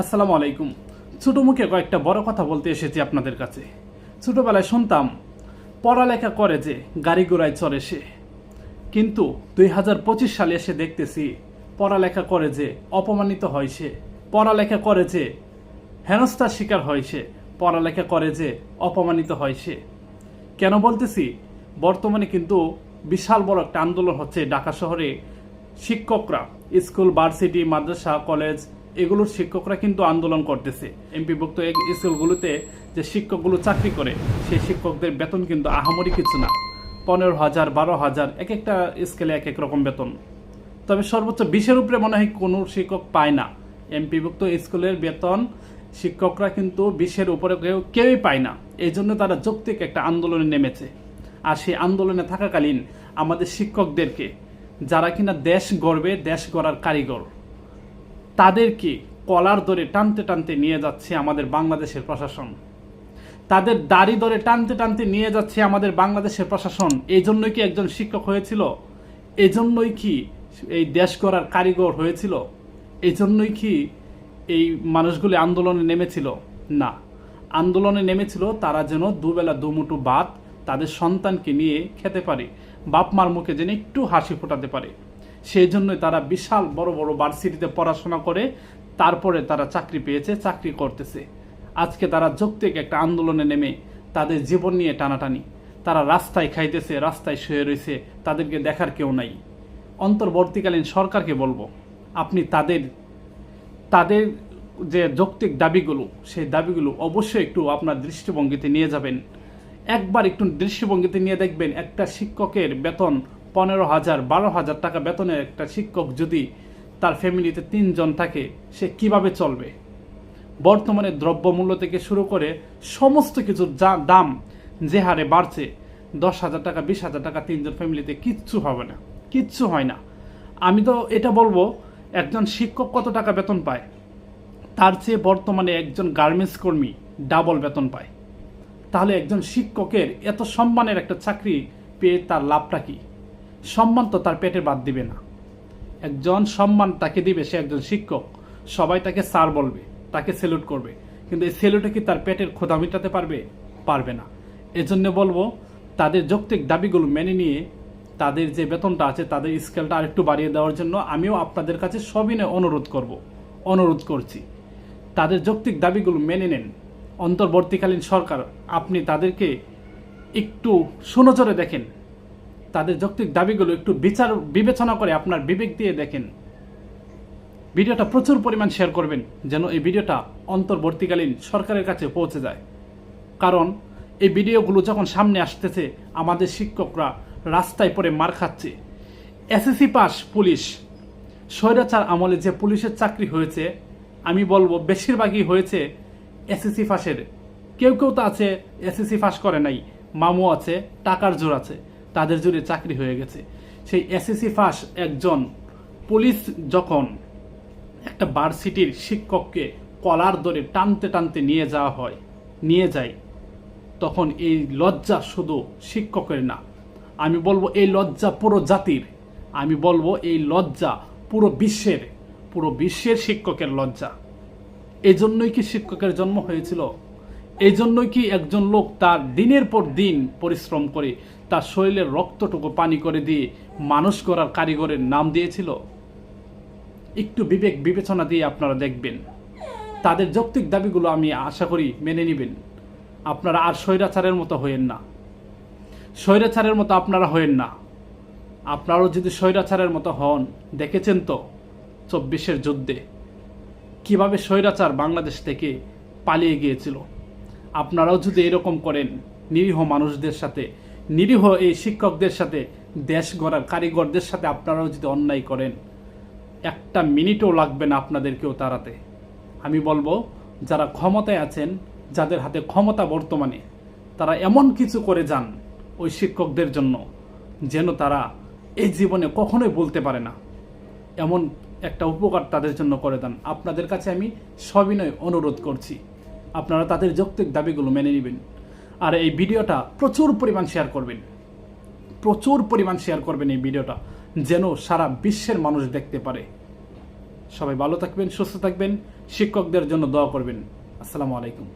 আসসালামু আলাইকুম। ছোটো মুখে কয়েকটা বড় কথা বলতে এসেছি আপনাদের কাছে। ছোটবেলায় শুনতাম, পড়ালেখা করে যে গাড়ি ঘোড়ায় চড়ে সে। কিন্তু দুই হাজার পঁচিশ সালে এসে দেখতেছি, পড়ালেখা করে যে অপমানিত হয় সে, পড়ালেখা করে যে হেনস্থার শিকার হয় সে, পড়ালেখা করে যে অপমানিত হয় সে। কেন বলতেছি, বর্তমানে কিন্তু বিশাল বড় একটা আন্দোলন হচ্ছে ঢাকা শহরে শিক্ষকরা, স্কুল, ভার্সিটি, মাদ্রাসা, কলেজ এগুলোর শিক্ষকরা কিন্তু আন্দোলন করতেছে। এমপিভুক্ত স্কুলগুলোতে যে শিক্ষকগুলো চাকরি করে, সেই শিক্ষকদের বেতন কিন্তু আহামরি কিছু না। পনেরো হাজার, বারো হাজার, এক একটা স্কেলে এক এক রকম বেতন। তবে সর্বোচ্চ বিশের উপরে মনে হয় কোনো শিক্ষক পায় না। এমপিভুক্ত স্কুলের বেতন শিক্ষকরা কিন্তু বিশের উপরে কেউ, কেউই পায় না। এই জন্য তারা যৌক্তিক একটা আন্দোলনে নেমেছে। আর সেই আন্দোলনে থাকাকালীন আমাদের শিক্ষকদেরকে, যারা কিনা দেশ গড়বে, দেশ গড়ার কারিগর তাদেরকে কলার ধরে টানতে টানতে নিয়ে যাচ্ছে আমাদের বাংলাদেশের প্রশাসন। তাদের দাড়ি ধরে টানতে টানতে নিয়ে যাচ্ছে আমাদের বাংলাদেশের প্রশাসন। এই জন্যই কি একজন শিক্ষক হয়েছিল? জন্যই কি এই দেশ গড়ার কারিগর হয়েছিল? এই জন্যই কি এই মানুষগুলি আন্দোলনে নেমেছিল? না। আন্দোলনে নেমেছিল তারা যেন দুবেলা দুমুঠো বাদ তাদের সন্তানকে নিয়ে খেতে পারে। বাপ মার মুখে যেন একটু হাসি ফোটাতে পারে। সেই জন্যই তারা বিশাল বড় বড় ভার্সিটিতে পড়াশোনা করে, তারপরে তারা চাকরি পেয়েছে, চাকরি করতেছে। আজকে তারা যৌক্তিক একটা আন্দোলনে নেমে তাদের জীবন নিয়ে টানাটানি। তারা রাস্তায় খাইতেছে, রাস্তায় শুয়ে রয়েছে, তাদেরকে দেখার কেউ নাই। অন্তর্বর্তীকালীন সরকারকে বলব, আপনি তাদের তাদের যে যৌক্তিক দাবিগুলো, সেই দাবিগুলো অবশ্যই একটু আপনার দৃষ্টিভঙ্গিতে নিয়ে যাবেন। একবার একটু দৃষ্টিভঙ্গিতে নিয়ে দেখবেন, একটা শিক্ষকের বেতন পনেরো হাজার, বারো হাজার টাকা বেতনের একটা শিক্ষক যদি তার ফ্যামিলিতে তিনজন থাকে, সে কীভাবে চলবে? বর্তমানে দ্রব্যমূল্য থেকে শুরু করে সমস্ত কিছুর যা দাম যে হারে বাড়ছে, দশ হাজার টাকা, বিশ হাজার টাকা তিনজন ফ্যামিলিতে কিচ্ছু হবে না, কিচ্ছু হয় না। আমি তো এটা বলব, একজন শিক্ষক কত টাকা বেতন পায়? তার চেয়ে বর্তমানে একজন গার্মেন্টস কর্মী ডাবল বেতন পায়। তাহলে একজন শিক্ষকের এত সম্মানের একটা চাকরি পেয়ে তার লাভটা কি? সম্মান তো তার পেটে বাদ দিবে না। একজন সম্মান তাকে দিবে, সে একজন শিক্ষক। সবাই তাকে স্যার বলবে, তাকে সেলুট করবে। কিন্তু এই সেলুটে কি তার পেটের ক্ষোধা মিটাতে পারবে? পারবে না। এজন্য বলব, তাদের যৌক্তিক দাবিগুলো মেনে নিয়ে তাদের যে বেতনটা আছে, তাদের স্কেলটা আরেকটু বাড়িয়ে দেওয়ার জন্য আমিও আপনাদের কাছে সবিনয় অনুরোধ করব, অনুরোধ করছি। তাদের যৌক্তিক দাবিগুলো মেনে নেন। অন্তর্বর্তীকালীন সরকার, আপনি তাদেরকে একটু সুনজরে দেখেন। তাদের যৌক্তিক দাবিগুলো একটু বিচার, বিবেচনা করে আপনার বিবেক দিয়ে দেখেন। ভিডিওটা প্রচুর পরিমাণ শেয়ার করবেন, যেন এই ভিডিওটা অন্তর্বর্তীকালীন সরকারের কাছে পৌঁছে যায়। কারণ, এই ভিডিওগুলো যখন সামনে আসতেছে, আমাদের শিক্ষকরা রাস্তায় পড়ে মার খাচ্ছে। এসএসসি পাস পুলিশ, স্বৈরাচার আমলে যে পুলিশের চাকরি হয়েছে, আমি বলব বেশিরভাগই হয়েছে এসএসসি ফাঁসের কেউ কেউ তো আছে এসএসসি ফাঁস করে নাই মামু আছে, টাকার জোর আছে। তাদের জুড়ে চাকরি হয়ে গেছে। সেই এসএসসি ফাঁস একজন পুলিশ যখন একটা ভার্সিটির শিক্ষককে কলার ধরে টানতে টানতে নিয়ে যাওয়া হয়, নিয়ে যায়, তখন এই লজ্জা শুধু শিক্ষকের না, আমি বলব এই লজ্জা পুরো জাতির, আমি বলব এই লজ্জা পুরো বিশ্বের পুরো বিশ্বের শিক্ষকের লজ্জা। এই জন্যই কি শিক্ষকের জন্ম হয়েছিল? এই জন্যই কি একজন লোক তার দিনের পর দিন পরিশ্রম করে তার শরীরের রক্তটুকু পানি করে দিয়ে মানুষ করার কারিগরের নাম দিয়েছিল? একটু বিবেক বিবেচনা দিয়ে আপনারা দেখবেন। তাদের যৌক্তিক দাবিগুলো আমি আশা করি মেনে নেবেন। আপনারা আর স্বৈরাচারের মতো হয়েন না। স্বৈরাচারের মতো আপনারা হয়েন না। আপনারাও যদি স্বৈরাচারের মতো হন, দেখেছেন তো চব্বিশের যুদ্ধে কীভাবে স্বৈরাচার বাংলাদেশ থেকে পালিয়ে গিয়েছিল? আপনারাও যদি এরকম করেন, নিরীহ মানুষদের সাথে, নিরীহ এই শিক্ষকদের সাথে, দেশ গড়ার কারিগরদের সাথে আপনারাও যদি অন্যায় করেন, একটা মিনিটও লাগবে না আপনাদেরকেও তাড়াতে। আমি বলব, যারা ক্ষমতায় আছেন, যাদের হাতে ক্ষমতা বর্তমানে, তারা এমন কিছু করে যান ওই শিক্ষকদের জন্য, যেন তারা এই জীবনে কখনোই বলতে পারে না। এমন একটা উপকার তাদের জন্য করে দেন। আপনাদের কাছে আমি সবিনয় অনুরোধ করছি। আপনারা তাদের যৌক্তিক দাবিগুলো মেনে নেবেন। আর এই ভিডিওটা প্রচুর পরিমাণ শেয়ার করবেন। প্রচুর পরিমাণ শেয়ার করবেন এই ভিডিওটা, যেন সারা বিশ্বের মানুষ দেখতে পারে। সবাই ভালো থাকবেন, সুস্থ থাকবেন, শিক্ষকদের জন্য দোয়া করবেন। আসসালামু আলাইকুম।